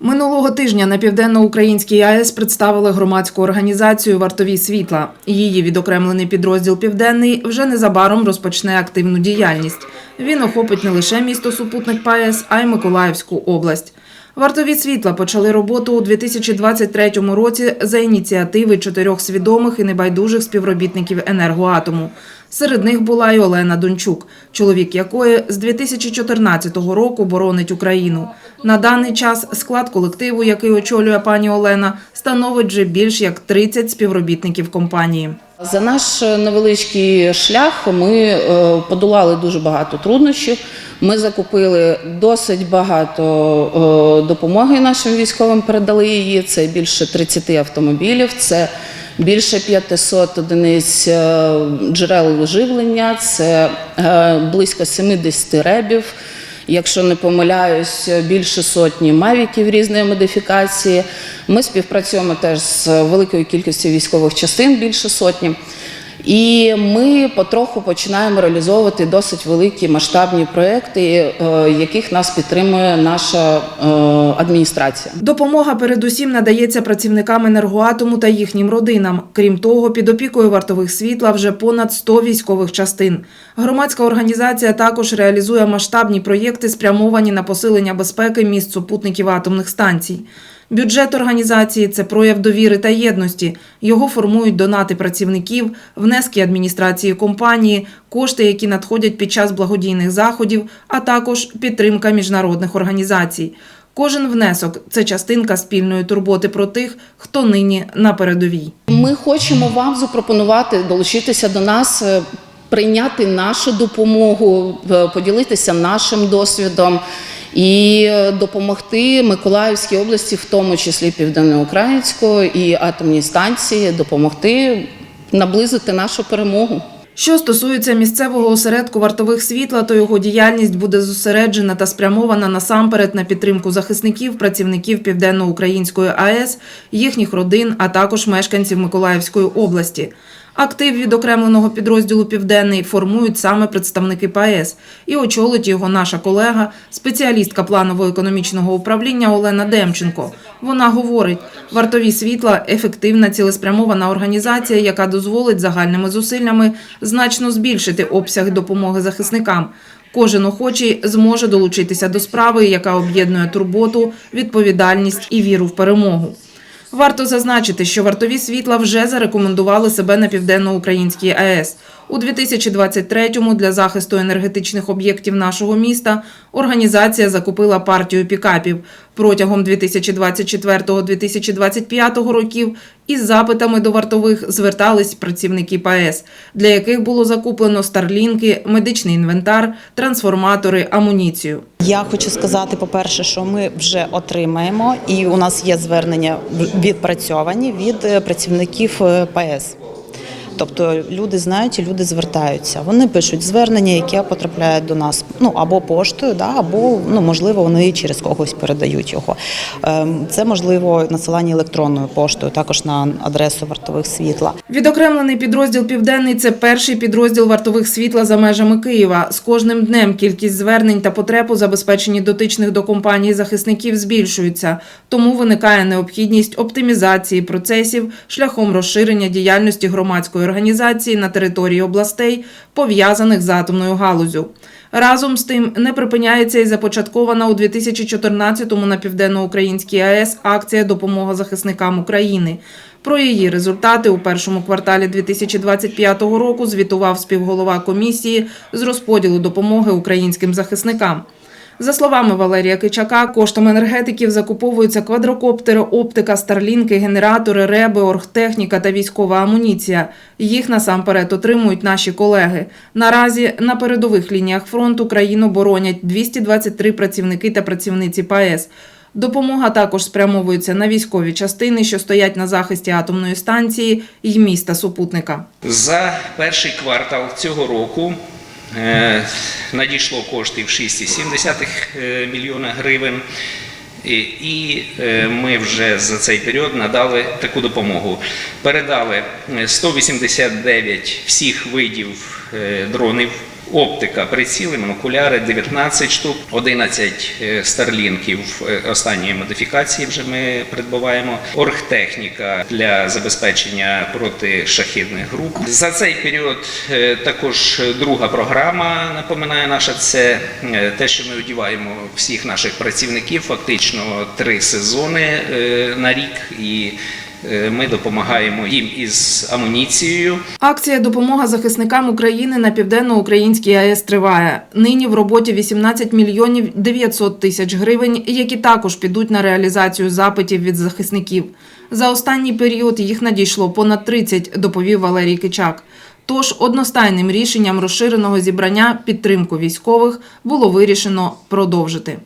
Минулого тижня на південноукраїнській АЕС представили громадську організацію Вартові світла. Її відокремлений підрозділ Південний вже незабаром розпочне активну діяльність. Він охопить не лише місто супутник ПАЕС, а й Миколаївську область. Вартові світла почали роботу у 2023 році за ініціативи чотирьох свідомих і небайдужих співробітників енергоатому. Серед них була й Олена Дончук, чоловік якої з 2014 року боронить Україну. На даний час склад колективу, який очолює пані Олена, становить вже більш як 30 співробітників компанії. За наш невеличкий шлях ми е, подолали дуже багато труднощів. Ми закупили досить багато е, допомоги нашим військовим. Передали її. Це більше 30 автомобілів. Це більше 500 одиниць е, джерел живлення, це близько 70 ребів. Якщо не помиляюсь, більше сотні мавіків різної модифікації. Ми співпрацюємо теж з великою кількістю військових частин, більше сотні. І ми потроху починаємо реалізовувати досить великі масштабні проекти, е, яких нас підтримує наша е, адміністрація. Допомога передусім надається працівникам енергоатому та їхнім родинам. Крім того, під опікою вартових світла вже понад 100 військових частин. Громадська організація також реалізує масштабні проєкти, спрямовані на посилення безпеки міст супутників атомних станцій. Бюджет організації це прояв довіри та єдності. Його формують донати працівників, внески адміністрації компанії, кошти, які надходять під час благодійних заходів, а також підтримка міжнародних організацій. Кожен внесок це частинка спільної турботи про тих, хто нині на передовій. Ми хочемо вам запропонувати долучитися до нас, е, прийняти нашу допомогу, е, поділитися нашим досвідом і е, допомогти Миколаївській області, в тому числі Південноукраїнської і атомній станції, допомогти наблизити нашу перемогу. Що стосується місцевого осередку вартових світла, то його діяльність буде зосереджена та спрямована насамперед на підтримку захисників, працівників Південно-Української АЕС, їхніх родин, а також мешканців Миколаївської області. Актив відокремленого підрозділу Південний формують саме представники ПАЕС і очолить його наша колега, спеціалістка планово-економічного управління Олена Демченко. Вона говорить, вартові світла ефективна цілеспрямована організація, яка дозволить загальними зусиллями значно збільшити обсяг допомоги захисникам. Кожен охочий зможе долучитися до справи, яка об'єднує турботу, відповідальність і віру в перемогу. Варто зазначити, що вартові світла вже зарекомендували себе на південноукраїнській АЕС. У 2023-му для захисту енергетичних об'єктів нашого міста організація закупила партію пікапів протягом 2024-2025 років. Із запитами до вартових звертались працівники ПАЕС, для яких було закуплено старлінки, медичний інвентар, трансформатори, амуніцію. Я хочу сказати, по-перше, що ми вже отримаємо, і у нас є звернення відпрацьовані від е, працівників е, ПАЕС. Тобто люди знають і люди звертаються. Вони пишуть звернення, яке потрапляє до нас ну або поштою, да, або ну можливо вони через когось передають його. Ем, Це можливо надсилання електронною поштою, також на адресу вартових світла. Відокремлений підрозділ Південний це перший підрозділ вартових світла за межами Києва. З кожним днем кількість звернень та потреб у забезпеченні дотичних до компанії захисників збільшується. Тому виникає необхідність оптимізації процесів шляхом розширення діяльності громадської організації на території областей, пов'язаних з атомною галузю. Разом з тим не припиняється і започаткована у 2014-му на південноукраїнській АЕС акція Допомога захисникам України. Про її результати у першому кварталі 2025 року звітував співголова комісії з розподілу допомоги українським захисникам. За словами Валерія Кичака, коштом енергетиків закуповуються квадрокоптери, оптика, старлінки, генератори, реби, оргтехніка та військова амуніція. Їх насамперед отримують наші колеги. Наразі на передових лініях фронту країну боронять 223 працівники та працівниці ПАЕС. Допомога також спрямовується на військові частини, що стоять на захисті атомної станції і міста супутника. За перший квартал цього року надійшло коштів 6,7 е, мільйона гривень. І, е, ми вже за цей період надали таку допомогу. Передали е, 189 всіх видів е, дронів Оптика, приціли, монокуляри 19 штук, 11 е, старлінків е, останньої модифікації вже ми придбаваємо. Оргтехніка для забезпечення протишахідних груп. За цей період е, також друга програма напоминає наша це те, що ми одіваємо всіх наших працівників, фактично три сезони на рік, і ми допомагаємо їм із амуніцією. Акція Допомога захисникам України на південно-українській АЕС триває. Нині в роботі 18 мільйонів 900 тисяч гривень, які також підуть на реалізацію запитів від захисників. За останній період їх надійшло понад 30, доповів Валерій Кичак. Тож одностайним рішенням розширеного зібрання підтримку військових було вирішено продовжити.